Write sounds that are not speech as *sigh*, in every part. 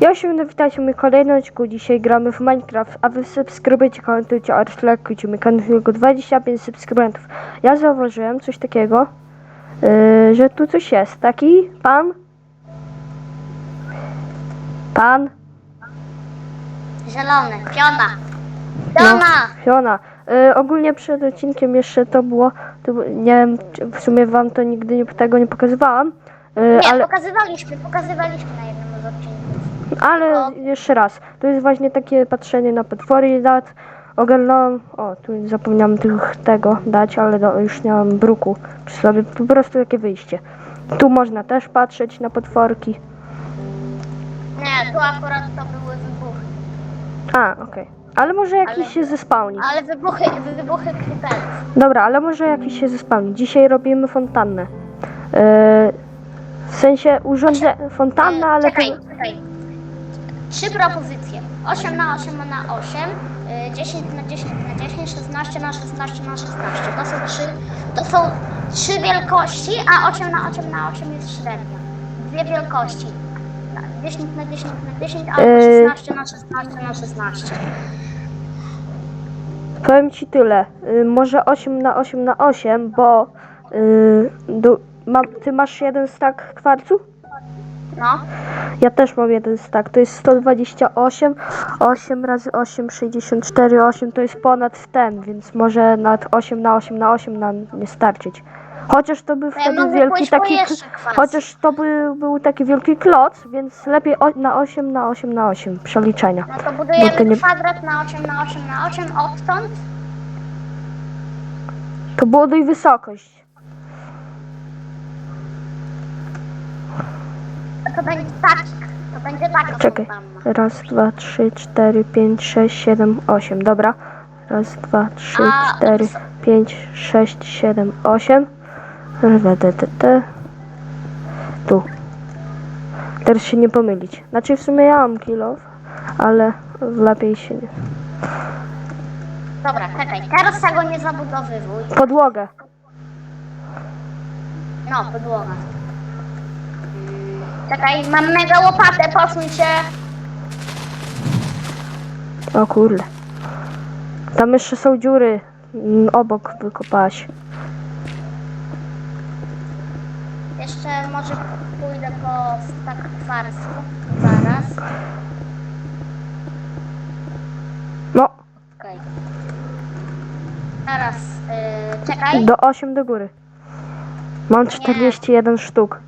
Ja się witajcie mój kolejny odcinku. Dzisiaj gramy w Minecraft, a wy subskrybujcie, komentujcie oraz lajkujcie mój kanał tylko 25 subskrybentów. Ja zauważyłem coś takiego, yy, że tu coś jest. Taki pan? Pan? Zielony, piona. No, Piona! Fiona. Yy, ogólnie przed odcinkiem jeszcze to było, to, nie wiem, czy w sumie wam to nigdy nie, tego nie pokazywałam, yy, Nie, ale... pokazywaliśmy, pokazywaliśmy na jednym z odcinków. Ale No. jeszcze raz, to jest właśnie takie patrzenie na potwory i dat. Ogarnąłem, o tu zapomniałem tych, tego dać, ale do, już nie mam bruku przy sobie, po prostu takie wyjście. Tu można też patrzeć na potworki. Nie, tu akurat to były wybuchy. A, okej. Ale może jakiś Ale- się zespałni. Ale wybuchy, wybuchy creeperów. Dobra, ale może jakiś się zespałni. Dzisiaj robimy fontannę. Yy, w sensie urządzę fontannę, ale. Czekaj, czekaj. Trzy propozycje. 8 na 8 na 8, y, 10 na 10 na 10, 16 na 16 na 16. To są trzy, to są trzy wielkości, a 8 na 8 na 8 jest średnia. Dwie wielkości. Na 10 na 10 na 10, albo Yy. 16 na 16 na 16. Powiem ci tyle. Y, może 8 na 8 na 8, bo y, du, mam, ty masz jeden stack kwarcu? No. Ja też mam jeden stack. To jest 128. 8 razy 8, 64, 8 to jest ponad ten, więc może nad 8 na 8 na 8 nam nie starczyć. Chociaż to był ja wtedy mogę wielki pójść po taki. jeszcze kwas. Chociaż to by, był taki wielki kloc, więc lepiej o, na 8 na 8 na 8 przeliczenia. No to budujemy Bo to nie- kwadrat na 8 na 8 na 8 odtąd. To buduj wysokość. To będzie tak. To będzie taka Czekaj. Raz, dwa, trzy, cztery, pięć, sześć, siedem, osiem. Dobra. Raz, dwa, trzy, A, cztery, s- pięć, sześć, siedem, osiem. RWDTT. Tu. Teraz się nie pomylić. Znaczy w sumie ja mam kilo, ale lepiej się nie. Dobra, czekaj. Teraz tego nie zabudowywuj. Podłogę. No, podłoga. Czekaj, mam mega łopatę, posuń się. O kurde. Tam jeszcze są dziury. Mm, Obok wykopałaś. Jeszcze może pójdę po stak kwarcu. Zaraz. No, Okej. Teraz, yy, czekaj. do 8 do góry. Mam 41 sztuk.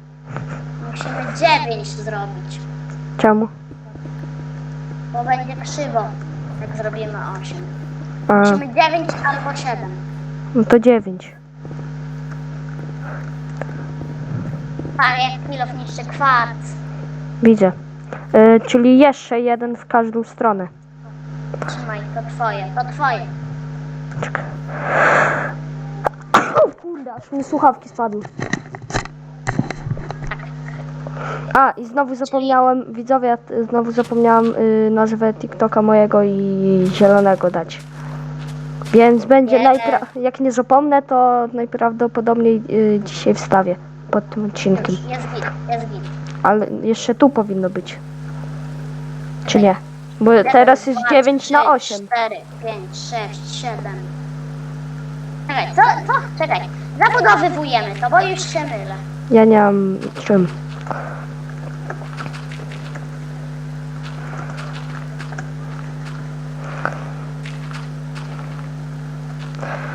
9 zrobić. Czemu? Bo będzie krzywo, jak zrobimy 8. A, Musimy 9 albo 7. no to 9. Tak, jak kilof niszczy kwarc. Widzę. Y, czyli jeszcze jeden w każdą stronę. Trzymaj, to twoje, to twoje. Czekaj. O kurde, aż mi słuchawki spadły. A, i znowu zapomniałem, widzowie, ja znowu zapomniałam y, nazwę TikToka mojego i zielonego dać. Więc będzie, Nie. najpra- jak nie zapomnę, to najprawdopodobniej y, dzisiaj wstawię pod tym odcinkiem. Już, jest git, jest git. Ale jeszcze tu powinno być. Czy nie? Bo teraz jest 9 na 8. 4, 5, 6, 7. Czekaj, co, co? Czekaj. Zabudowywujemy to, bo już się mylę. Ja nie mam czym.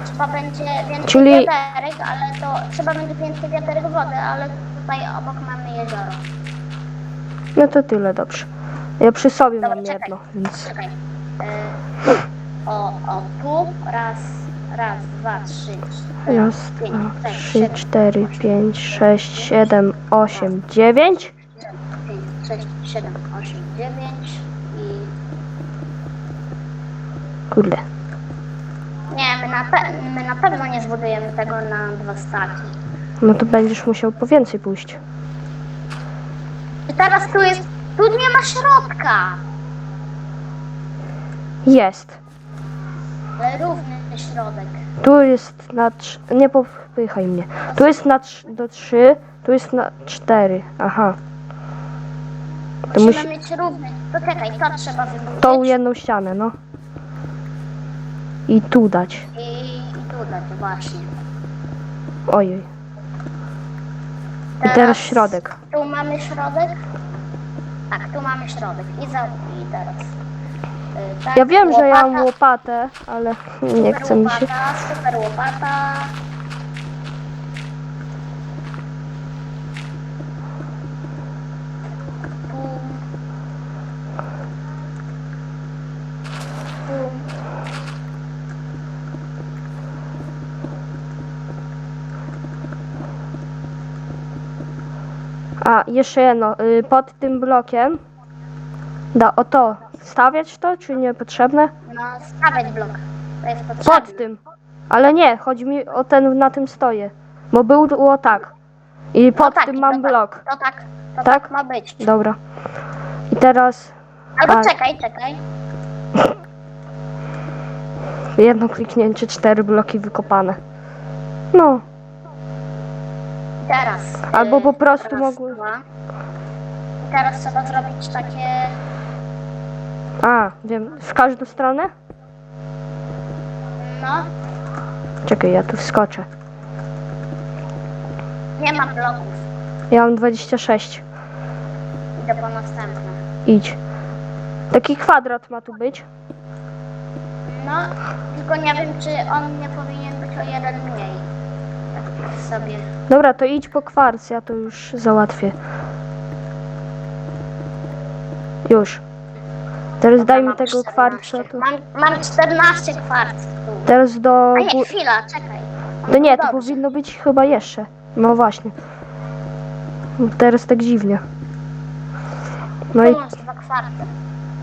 Trzeba będzie więcej Czyli- wiaderek, ale to trzeba będzie więcej wiaderek wody, ale tutaj obok mamy jezioro. No to tyle, dobrze. Ja przy sobie Dobra, mam czekaj. jedno, więc... Czekaj. Y, o, o, tu. Raz, raz, dwa, trzy, cztery, Raz, pięć, dwa, sześć, trzy, siedem, cztery, pięć, sześć, siedem, osiem, dziewięć. 5, 6, 7, 8, 9 i... Kurde. Nie, my na, pe- my na pewno nie zbudujemy tego na dwa staki. No to będziesz musiał po więcej pójść. I teraz tu jest... Tu nie ma środka! Jest. Ale równy środek. Tu jest na trz... Nie popychaj mnie. Tu jest na trz... do trzy, tu jest na cztery. Aha. To Musimy musi- mieć równy. To czekaj, to trzeba wybudować. Tą jedną ścianę, no. I tu dać. I, I tu dać, właśnie. Ojej. I teraz środek. Tu mamy środek. Tak, tu mamy środek. I, za, i teraz. Tak, Ja wiem, że ja mam łopatę, ale nie chce mi się. Łopata, super łopata. A, jeszcze jedno. y, Pod tym blokiem. Da, o to. Stawiać to, czy niepotrzebne? No, stawiać blok. To jest potrzebne. Pod tym. Ale nie, chodzi mi o ten, na tym stoję. Bo był było tak. I No pod tak, tym mam to blok. Tak, to tak, to Tak? tak ma być. Dobra. I teraz Albo A- czekaj, czekaj. jedno kliknięcie, cztery bloki wykopane. No, Teraz. Albo y, po prostu raz, mogły- teraz trzeba zrobić takie. A, wiem, w każdą stronę? No, Czekaj, ja tu wskoczę. nie ma bloków. Ja mam 26. Idę po następne. Idź. Taki kwadrat ma tu być. No, tylko nie wiem, czy on nie powinien być o jeden mniej. Tak sobie. Dobra, to idź po kwarc, ja to już załatwię. Już. Teraz daj mi tego 14. kwarca tu. Mam, mam 14 kwarców. Teraz do... A nie, chwila, czekaj. No nie, to Dobrze. powinno być chyba jeszcze. No właśnie. Teraz tak dziwnie. No Tu i masz dwa kwarty.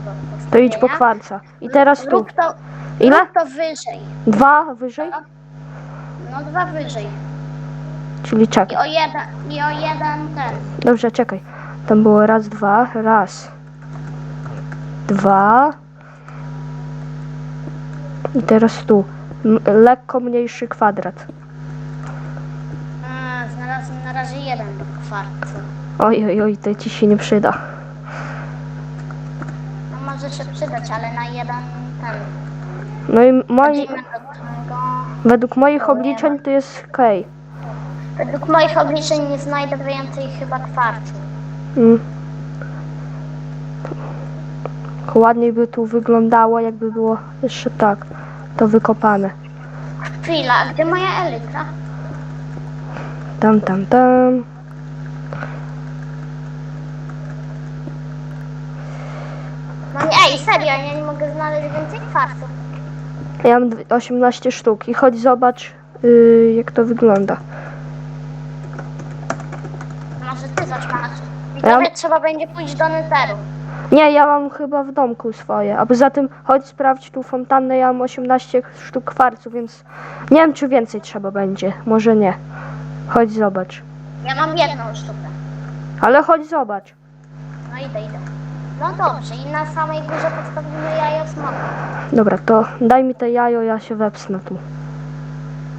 do to idź po postawienia. kwarca. I teraz tu. Rób to, Ile? rób to wyżej. Dwa wyżej? No dwa wyżej. Czyli I czekaj. o jeden, i o jeden ten. Dobrze, czekaj. Tam było raz, dwa, raz. Dwa. I teraz tu. M- lekko mniejszy kwadrat. A, znalazłem na razie jeden kwarcu. Oj, oj, oj, to ci się nie przyda. No może się przydać, ale na jeden ten. No i moi, według moich obliczeń to jest okej. Według moich obliczeń nie znajdę więcej chyba kwarcu. Mm. Ładniej by tu wyglądało, jakby było jeszcze tak. To wykopane. Chwila, a gdzie moja elytra? Tam, tam, tam. No nie, ej, serio, ja nie mogę znaleźć więcej kwarców. Ja mam dw- 18 sztuk i chodź zobacz yy, jak to wygląda. Może ty masz. I Ja- trzeba będzie pójść do neteru. Nie, ja mam chyba w domku swoje, a poza tym chodź sprawdź tu fontannę, ja mam 18 sztuk kwarcu, więc nie wiem czy więcej trzeba będzie, może nie. Chodź zobacz. Ja mam jedną sztukę. Ale chodź zobacz. No idę, idę. No dobrze, i na samej górze postawimy jajo smoka. Dobra, to daj mi te jajo, ja się wepsnę tu.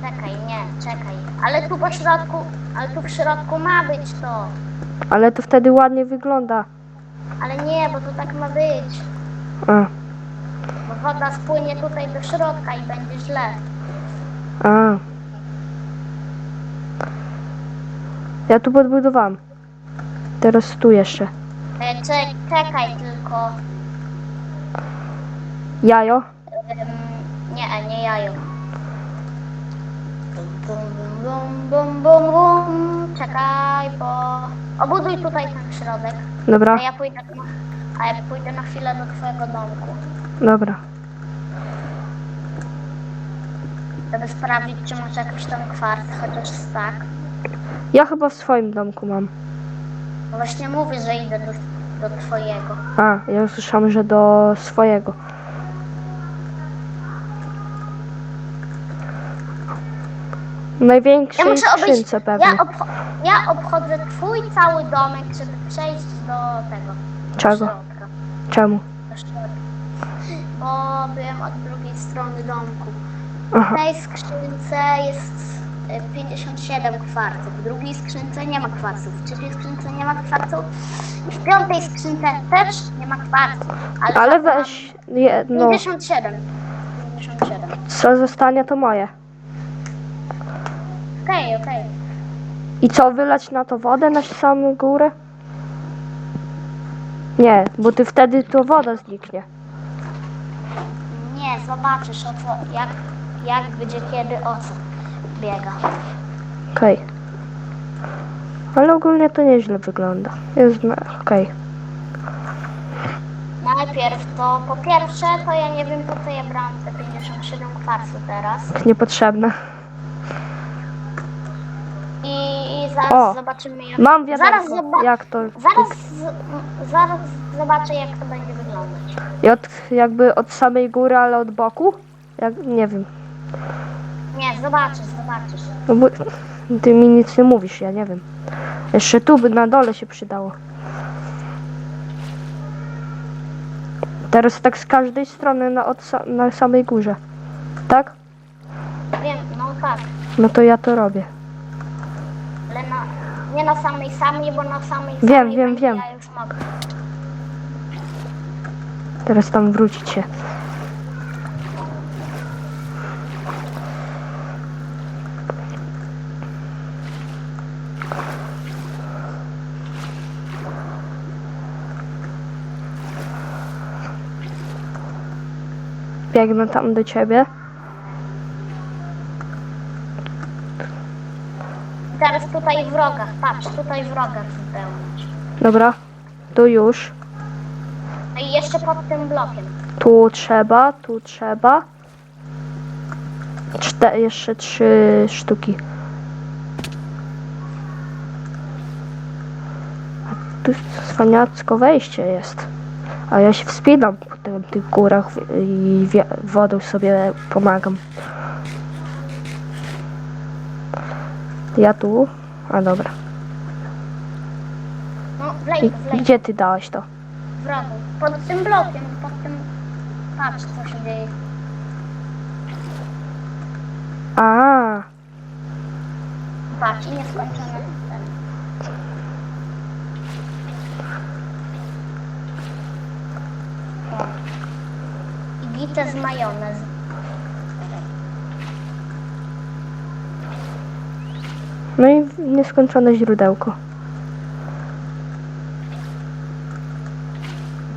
Czekaj, nie, czekaj. Ale tu po środku, ale tu w środku ma być to. Ale to wtedy ładnie wygląda. Ale nie, bo to tak ma być. A, Bo woda spłynie tutaj do środka i będzie źle. a. Ja tu podbudowałam. Teraz tu jeszcze. E, czek, czekaj tylko. Jajo. Ym, nie, nie jajo. Bum, bum, bum, bum, bum, bum. Czekaj, bo... Obuduj tutaj ten środek. Dobra, A ja pójdę, na, a ja pójdę na chwilę do twojego domku. dobra. Żeby sprawdzić, czy masz jakiś tam kwarc, chociaż tak. Ja chyba w swoim domku mam. Właśnie mówię, że idę do, do twojego. A, ja usłyszałam, że do swojego. Największej Ja muszę obejść. skrzynce pewnie. Ja, obcho- ja obchodzę twój cały domek, żeby przejść do tego. Do Czego? środka. Czemu? Do środka. Bo byłem od drugiej strony domku. Aha. W tej skrzynce jest y, 57 kwarców, w drugiej skrzynce nie ma kwarców, w trzeciej skrzynce nie ma kwarców i w piątej skrzynce też nie ma kwarców. Ale, Ale weź jedno. 57. 57. Co zostanie, to moje. Okej, okej. I co, wylać na to wodę na samą górę? Nie, bo ty wtedy to woda zniknie. Nie, zobaczysz o co, jak, jak będzie kiedy o co biega. Okej. Ale ogólnie to nieźle wygląda. Jest na- okej. Najpierw to, po pierwsze, to ja nie wiem po co ja brałam te 57 kwarców teraz. Niepotrzebne. Zaraz O, zobaczymy jak... Mam zaraz, wiadomo, zoba- jak to... zaraz, z, zaraz zobaczę jak to będzie wyglądać. I od, jakby od samej góry, ale od boku? Jak, nie wiem. Nie, zobaczysz, zobaczysz. No bo ty mi nic nie mówisz, ja nie wiem. Jeszcze tu by na dole się przydało. Teraz tak z każdej strony na, od, sa- na samej górze. Tak? Wiem, no tak, No to ja to robię. Nie na samej samej, bo na samej Wiem, samej wiem, wiem. ja już mogę. Teraz tam wrócić się. Biegnę tam do ciebie. I teraz tutaj w rogach, patrz, tutaj w rogach wypełnić. Dobra. Tu już. No i jeszcze pod tym blokiem. Tu trzeba, tu trzeba. Czte, jeszcze trzy sztuki. A tu cwaniacko wejście jest. A ja się wspinam po tych górach i wodą sobie pomagam. Ja tu. A dobra. No, I, wlej, wlej. gdzie ty dałeś to? w rogu. Pod tym blokiem, pod tym... Patrz, co się dzieje. A, Patrz. O. I gitę z majonez. Nieskończone źródełko.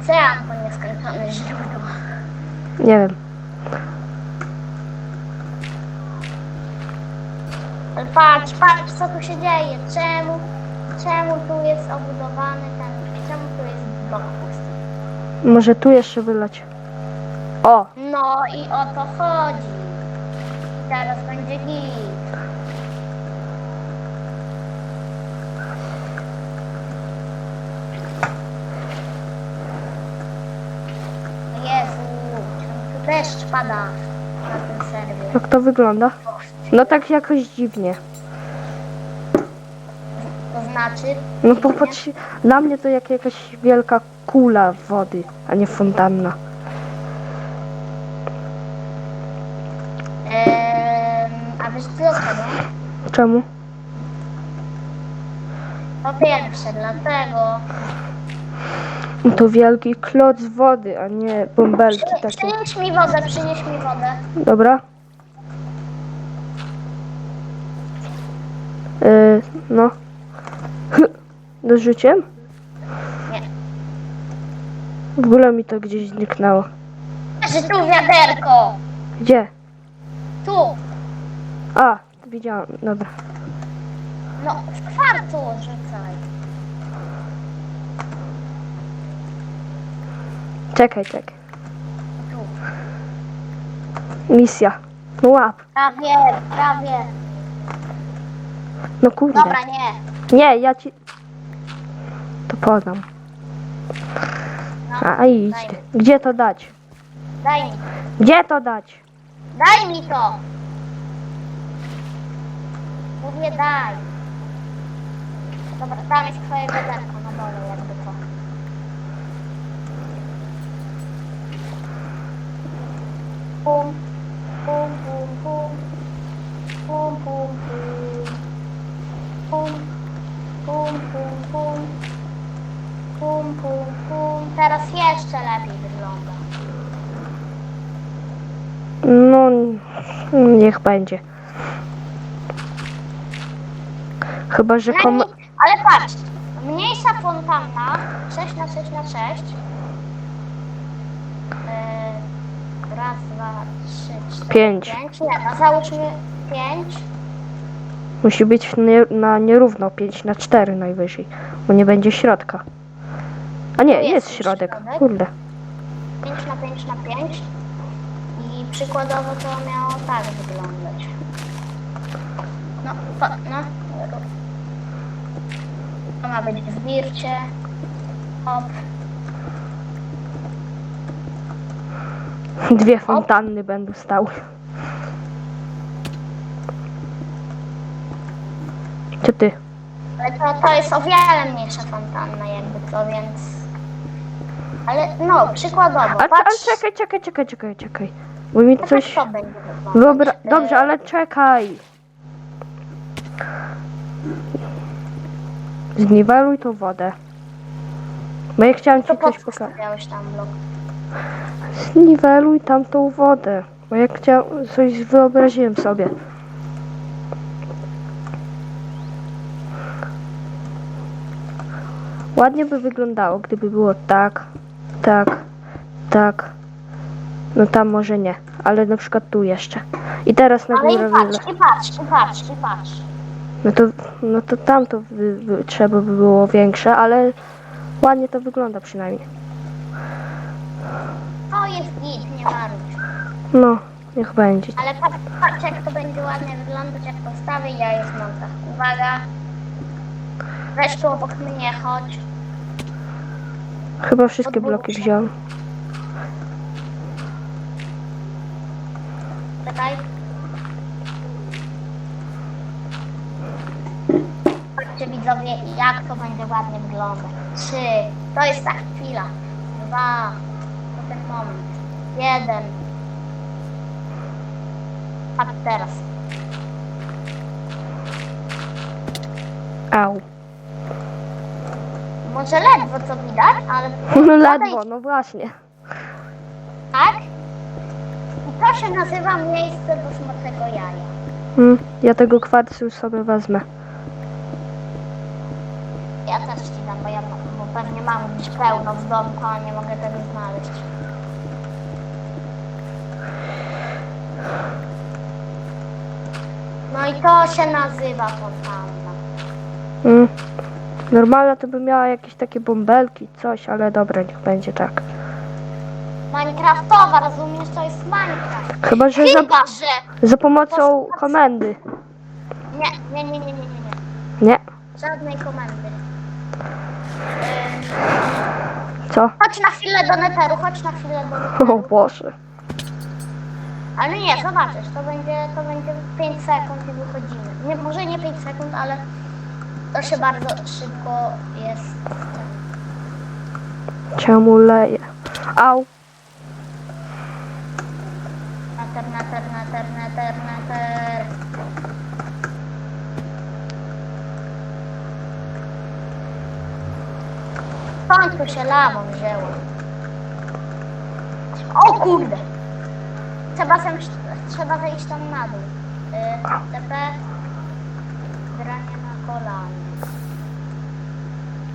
Co ja mam po nieskończone źródło? Nie wiem. Ale patrz, patrz, co tu się dzieje. Czemu, czemu tu jest obudowany ten... Czemu tu jest blok pusty? Może tu jeszcze wylać. O, No i o to chodzi. I teraz będzie git. Jezu, czemu tu deszcz pada na tym serwie? jak to wygląda? No tak jakoś dziwnie. To znaczy, No popatrz, dla mnie to jak jakaś wielka kula wody, a nie fontanna. a wiesz dlaczego? Czemu? Po pierwsze, dlatego, To wielki kloc wody, a nie bąbelki Przy, takie. przynieś mi wodę, przynieś mi wodę. Dobra? Yy, no. *laughs* Dorzuciłem? Nie. W ogóle mi to gdzieś zniknęło. Że tu wiaderko! Gdzie? Tu! A, widziałam, dobra. No, z kwartu rzucaj. Czekaj, czekaj. Misja. No łap. Prawie, prawie. No kurde. Dobra, nie. Nie, ja ci... To podam. No, A idź daj. Gdzie to dać? daj mi. Gdzie to dać? Daj mi to! Mówię daj. Dobra, tam jest twoje wiaderko będzie. Chyba, że kom... Ale patrz, mniejsza fontanna 6 na 6 na 6 Yy, raz, dwa, trzy, cztery, Pięć. pięć. Nie, no załóżmy pięć. musi być nie, na nierówno 5 na 4 najwyżej, bo nie będzie środka. A nie, jest jest środek. środek. Kurde. 5 na 5 na 5 i przykładowo to miało tak wyglądać. No, po, no. To ma być w bircie. Hop. Dwie fontanny będą stały. Czy ty? Ale to, to jest o wiele mniejsza fontanna jakby to, więc... Ale no, przykładowo, A, ale patrz, czekaj, czekaj, czekaj, czekaj, czekaj. Bo mi to coś... to będzie wyglądać. Wyobraź... E, Dobrze, ale czekaj. Zniweluj tą wodę. Bo ja chciałem ci po coś co pokazać. stawiałeś tam blok? Zniweluj tamtą wodę. Bo ja chciałem, coś wyobraziłem sobie. Ładnie by wyglądało, gdyby było tak, tak, tak. No tam może nie, ale na przykład tu jeszcze. I teraz na Ale górę i wyle. patrz, i patrz, i patrz, i patrz. No to, no to tamto by, by, trzeba by było większe, ale ładnie to wygląda przynajmniej. To jest git, nie marudź. No, niech będzie. Ale patrz, patrz jak to będzie ładnie wyglądać, jak postawię, ja jest montach. Uwaga. Weź tu obok mnie, chodź. Chyba wszystkie bloki wziąłem. Czekaj. Patrzcie widzowie, jak to będzie ładnie wyglądać. Trzy. To jest ta chwila. Dwa. To ten moment. Jeden. Patrz teraz. Au. Może ledwo co widać, ale... No *laughs* ledwo, no właśnie. Tak? I to się nazywa miejsce do smartego jaja. Mm, ja tego kwarcu sobie wezmę. Ja też ci dam, bo ja bo pewnie mam gdzieś pełno w domku, a nie mogę tego znaleźć. No i to się nazywa fontanna. Mm. Normalna to by miała jakieś takie bąbelki, coś, ale dobra, niech będzie tak. Minecraftowa, rozumiesz? To jest Minecraft. Chyba, że za, Chyba, że... za pomocą komendy. Nie, nie, nie, nie, nie, nie, nie. Nie? Żadnej komendy. Co? chodź na chwilę do neteru, chodź na chwilę do. O Boże. Ale nie, zobaczysz, to będzie, to będzie 5 sekund i wychodzimy. Nie, może nie 5 sekund, ale to się bardzo szybko jest. Czemu leje? Au. Neter, neter, neter, neter, neter. W końcu się lawą wzięło. O kurde! Trzeba, sem, trzeba zejść tam na dół. Yy, TP. Granie na kolanie.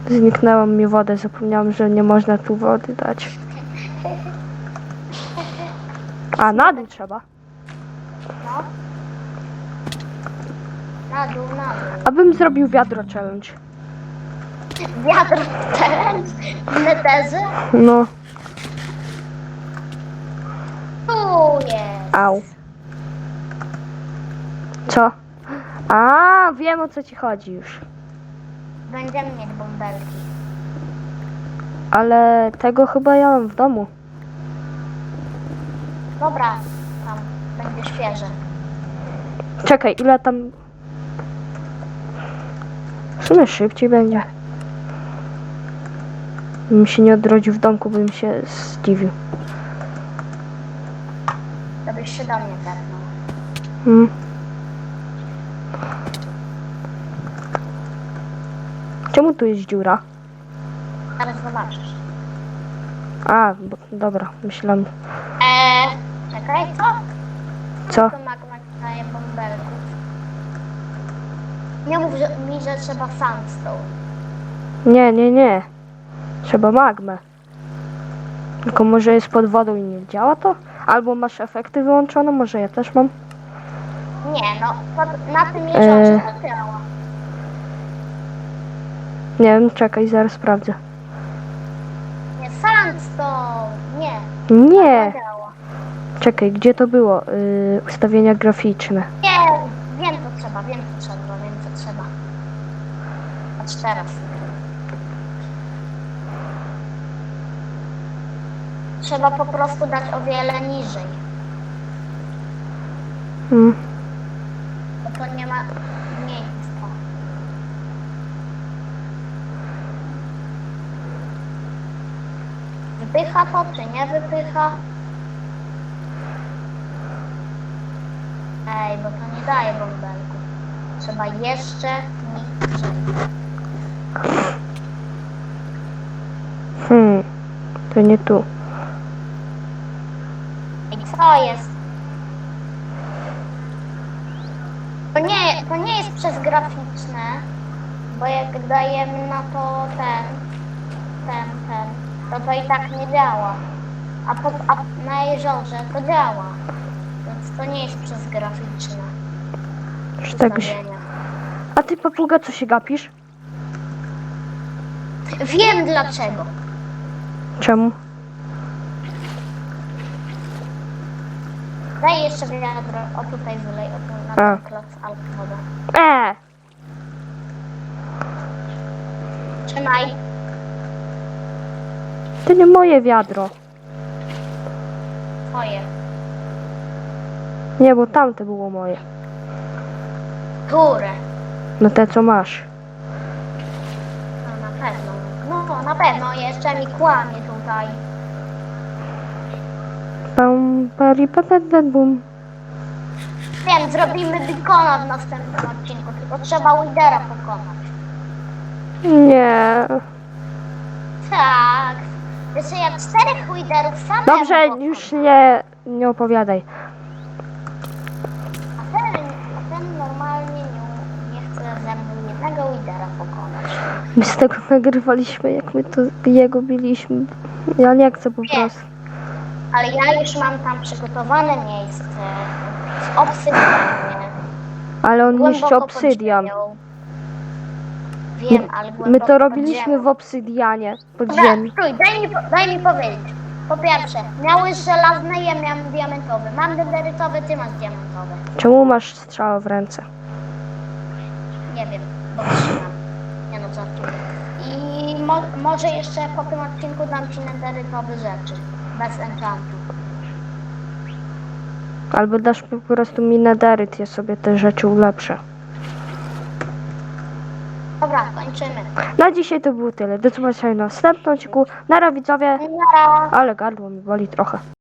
Zniknęła mi wodę, zapomniałam, że nie można tu wody dać. A, na dół trzeba. No. Na dół, na dół. Abym zrobił wiadro challenge. Wiatr challenge w neterze. No, Tu jest. au. Co? A, wiem o co ci chodzi już. Będziemy mieć bąbelki. Ale tego chyba ja mam w domu. Dobra, tam będzie świeże. Czekaj, ile tam... W sumie szybciej będzie. Bym się nie odrodził w domku, bym się zdziwił. To byś się do mnie tepnął. Mm. Czemu tu jest dziura? Zaraz zobaczysz. A, bo, dobra, myślałem. Eee, czekaj, co? Co? To magma daje bąbelków. Nie mów że, mi, że trzeba sandstone. Nie, nie, nie. Trzeba magmę. Tylko może jest pod wodą i nie działa to? Albo masz efekty wyłączone, może ja też mam. Nie, no, pod, na tym jeżdżące Eee. to działa. Nie wiem, czekaj, zaraz sprawdzę. Nie, sandstone, nie. Nie! Czekaj, gdzie to było? Yy, ustawienia graficzne. Nie, wiem co trzeba, wiem co trzeba, wiem co trzeba. Patrz teraz. Trzeba po prostu dać o wiele niżej, Mm. bo to nie ma miejsca. Wypycha to, czy nie wypycha? Ej, bo to nie daje bąbelku. Trzeba jeszcze niżej. Hmm. To nie tu. I co jest? To nie, to nie jest przez graficzne, bo jak dajemy na to ten, ten, ten, to to i tak nie działa. A, po, a na jeziorze to działa. To nie jest przez graficzne Że tak się... ustawienia. A ty papuga co się gapisz? Wiem dlaczego. Czemu? Daj jeszcze wiadro, o tutaj wylej, o tu na A. ten kloc alkoholu. E! Trzymaj. To nie moje wiadro. Twoje. Nie, bo tamte było moje. Które? No te co masz. No na pewno. No na pewno, jeszcze mi kłamie tutaj. Pam, pari, patatat, bum. Wiem, zrobimy Bikona w następnym odcinku, tylko trzeba Widera pokonać. Nie. Tak. Jeszcze ja czterech Widerów samemu Dobrze, pokonam. już nie, nie opowiadaj. My z tego nagrywaliśmy, jak my to jego biliśmy. Ja nie chcę po Nie. prostu. Ale ja już mam tam przygotowane miejsce z obsydianie. Ale on niszczy Głęboko pod obsydian. ziemią. Wiem, ale My to pod robiliśmy ziemią. w obsydianie, pod Dobra, ziemi. stój, daj mi, po- daj mi powiedzieć. Po pierwsze, miałeś żelazne, ja miałem diamentowy. Mam dederytowy, ty masz diamentowy. Czemu masz strzał w ręce? Nie wiem, bo. I mo może jeszcze po tym odcinku dam ci nederytowe rzeczy. Bez enchantu. Albo dasz po prostu mi nadaryt, ja sobie te rzeczy ulepszę. Dobra, kończymy. Na dzisiaj to było tyle. Do zobaczenia w następnym odcinku. Nara widzowie. Nara. Ale gardło mi boli trochę.